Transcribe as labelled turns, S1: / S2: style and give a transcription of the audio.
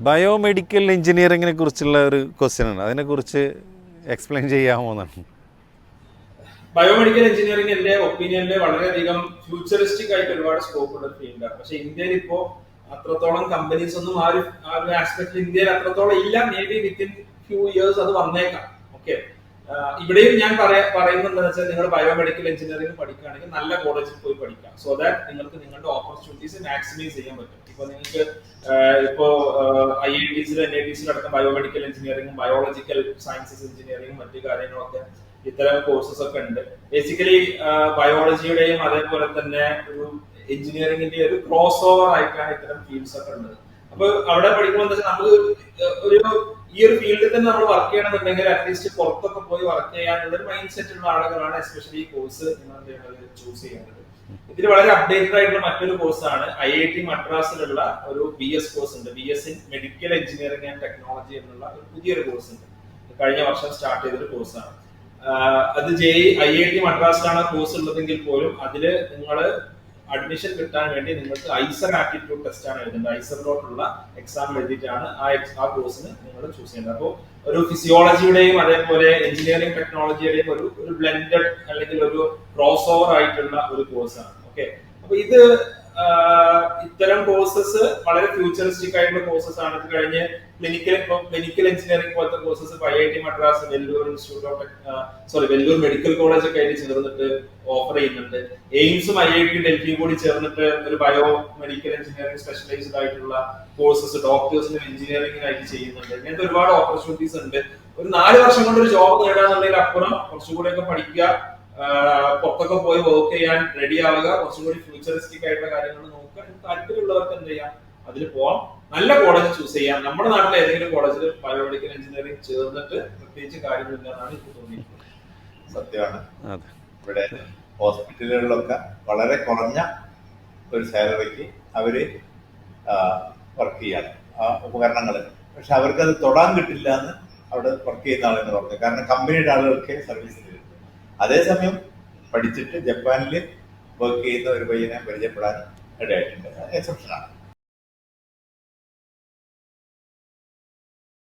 S1: Biomedical എഞ്ചിനീയറിങ്ങിനെ കുറിച്ചുള്ള ഒരു question ആണ്. അതിനെക്കുറിച്ച് എക്സ്പ്ലെയിൻ ചെയ്യാമോ എന്നാണ്.
S2: ബയോമെഡിക്കൽ എഞ്ചിനീയറിംഗ് എന്റെ ഒപ്പീനിയനിൽ വളരെയധികം ഫ്യൂച്ചറിസ്റ്റിക് ആയിട്ട് ഒരുപാട് സ്കോപ്പ് ഉള്ള ഫീൽഡ് ആണ്. പക്ഷെ ഇന്ത്യയിൽ ഇപ്പോ അത്രത്തോളം കമ്പനീസ് ഒന്നും ആ ഒരു ആ ഒരു ആസ്പെക്ടിൽ ഇന്ത്യയിൽ അത്രത്തോളം ഇല്ല. May be within few years അത് വന്നേക്കാം. ഓക്കെ ഇവിടെയും ഞാൻ പറയാ പറയുന്നുണ്ടെന്ന് വെച്ചാൽ നിങ്ങൾ ബയോമെഡിക്കൽ എഞ്ചിനീയറിംഗ് പഠിക്കുകയാണെങ്കിൽ നല്ല കോളേജിൽ പോയി പഠിക്കാം. സോ ദാറ്റ് നിങ്ങൾക്ക് നിങ്ങളുടെ ഓപ്പർച്യൂണിറ്റീസ് മാക്സിമൈസ് ചെയ്യാൻ പറ്റും. ഇപ്പൊ നിങ്ങൾക്ക് ഇപ്പോ ഐ ഐ ടിസിൽ എൻ ഐ ടിസിൽ അടക്കം ബയോമെഡിക്കൽ എഞ്ചിനീയറിംഗും ബയോളജിക്കൽ സയൻസസ് എഞ്ചിനീയറിംഗും മറ്റു കാര്യങ്ങളൊക്കെ ഇത്തരം കോഴ്സസ് ഒക്കെ ഉണ്ട്. ബേസിക്കലി ബയോളജിയുടെയും അതേപോലെ തന്നെ ഒരു എഞ്ചിനീയറിംഗിന്റെ ഒരു ക്രോസ് ഓവർ ആയിട്ടാണ് ഇത്തരം ഫീൽഡ്സ് ഒക്കെ ഉള്ളത്. അപ്പൊ അവിടെ പഠിക്കുമ്പോൾ നമ്മൾ ഒരു ഈ ഒരു ഫീൽഡിൽ തന്നെ നമ്മൾ വർക്ക് ചെയ്യണമെന്നുണ്ടെങ്കിൽ അറ്റ്ലീസ്റ്റ് പുറത്തൊക്കെ പോയി വർക്ക് ചെയ്യാനുള്ള ഒരു മൈൻഡ് സെറ്റ് ഉള്ള ആളുകളാണ് എസ്പെഷ്യലി ഈ കോഴ്സ് ചൂസ് ചെയ്യേണ്ടത്? ഇതിൽ വളരെ അപ്ഡേറ്റഡ് ആയിട്ടുള്ള മറ്റൊരു കോഴ്സാണ് ഐ ഐ ടി മദ്രാസിലുള്ള ഒരു ബി എസ് കോഴ്സ് ഉണ്ട്. B S in medical engineering and technology എന്നുള്ള ഒരു പുതിയൊരു കോഴ്സ് ഉണ്ട്. കഴിഞ്ഞ വർഷം സ്റ്റാർട്ട് ചെയ്തൊരു കോഴ്സാണ് അത് ജെ ഐ ഐ ടി മദ്രാസിലാണ് കോഴ്സ് ഉള്ളതെങ്കിൽ പോലും അതിൽ നിങ്ങൾ അഡ്മിഷൻ കിട്ടാൻ വേണ്ടി നിങ്ങൾക്ക് ഐസർ ആപ്റ്റിറ്റ്യൂഡ് ടെസ്റ്റ് ആണ് എഴുതുന്നത് ഐസറിലോട്ടുള്ള എക്സാം എഴുതിയിട്ടാണ് ആ ആ കോഴ്സിന് നിങ്ങൾ ചൂസ് ചെയ്യുന്നത് അപ്പോൾ ഒരു ഫിസിയോളജിയുടെയും അതേപോലെ എഞ്ചിനീയറിംഗ് ടെക്നോളജിയുടെയും ഒരു ഒരു ബ്ലെൻഡഡ് അല്ലെങ്കിൽ ഒരു ക്രോസ് ഓവർ ആയിട്ടുള്ള ഒരു കോഴ്സാണ് ഓക്കെ അപ്പൊ ഇത് ഇത്തരം കോഴ്സസ് വളരെ ഫ്യൂച്ചറിസ്റ്റിക് ആയിട്ടുള്ള കോഴ്സസ് ആണ്. ഇത് കഴിഞ്ഞ് മെഡിക്കൽ ക്ലിനിക്കൽ എഞ്ചിനീയറിംഗ് പോലത്തെ courses I I T Madras Vellore institute of sorry Vellore medical college ഒക്കെ ആയിട്ട് ചേർന്നിട്ട് ഓഫർ ചെയ്യുന്നുണ്ട്. എയിംസും ഐ ഐ ടി ഡൽഹിയും കൂടി ചേർന്നിട്ട് ഒരു ബയോ മെഡിക്കൽ എഞ്ചിനീയറിംഗ് സ്പെഷ്യലൈസ്ഡ് ആയിട്ടുള്ള കോഴ്സസ് ഡോക്ടേഴ്സിനും എഞ്ചിനീയറിംഗിനായിട്ട് ചെയ്യുന്നുണ്ട്. ഇങ്ങനത്തെ ഒരുപാട് ഓപ്പർച്യൂണിറ്റീസ് ഉണ്ട്. ഒരു നാല് വർഷം കൊണ്ട് ഒരു ജോബ് നേടാന്നുള്ളതിൽ അപ്പുറം കുറച്ചുകൂടെ ഒക്കെ പഠിക്കുക പുറത്തൊക്കെ പോയി വർക്ക് ചെയ്യാൻ റെഡി ആവുക. കുറച്ചും കൂടി ഫ്യൂച്ചറിസ്റ്റിക് ആയിട്ടുള്ള കാര്യങ്ങൾ നോക്കുക. താല്പര്യമുള്ളവർക്ക് എന്ത് ചെയ്യാം? അതിൽ പോവാം. നല്ല കോളേജ് ചൂസ് ചെയ്യാം. നമ്മുടെ നാട്ടിലെ ഏതെങ്കിലും കോളേജിൽ ബയോമെഡിക്കൽ എഞ്ചിനീയറിംഗ് ചേർന്നിട്ട് പ്രത്യേകിച്ച് കാര്യമില്ലെന്നാണ് എനിക്ക് തോന്നിയിട്ടുള്ളത്
S3: സത്യമാണ്.
S1: അതെ.
S3: ഇവിടെ ഹോസ്പിറ്റലുകളിലൊക്കെ വളരെ കുറഞ്ഞ ഒരു സാലറിക്ക് അവർ വർക്ക് ചെയ്യാണ്. ആ ഉപകരണങ്ങൾ പക്ഷെ അവർക്ക് അത് തൊടാൻ കിട്ടില്ല എന്ന് അവിടെ വർക്ക് ചെയ്യുന്ന ആളെന്ന് പറഞ്ഞു കാരണം കമ്പനിയുടെ ആളുകൾക്ക് സർവീസ് അതേസമയം പഠിച്ചിട്ട് ജപ്പാനിൽ വർക്ക് ചെയ്യുന്ന ഒരു പയ്യനെ പരിചയപ്പെടാൻ ഇടയായിട്ടുണ്ട് എക്സെപ്ഷനാണ്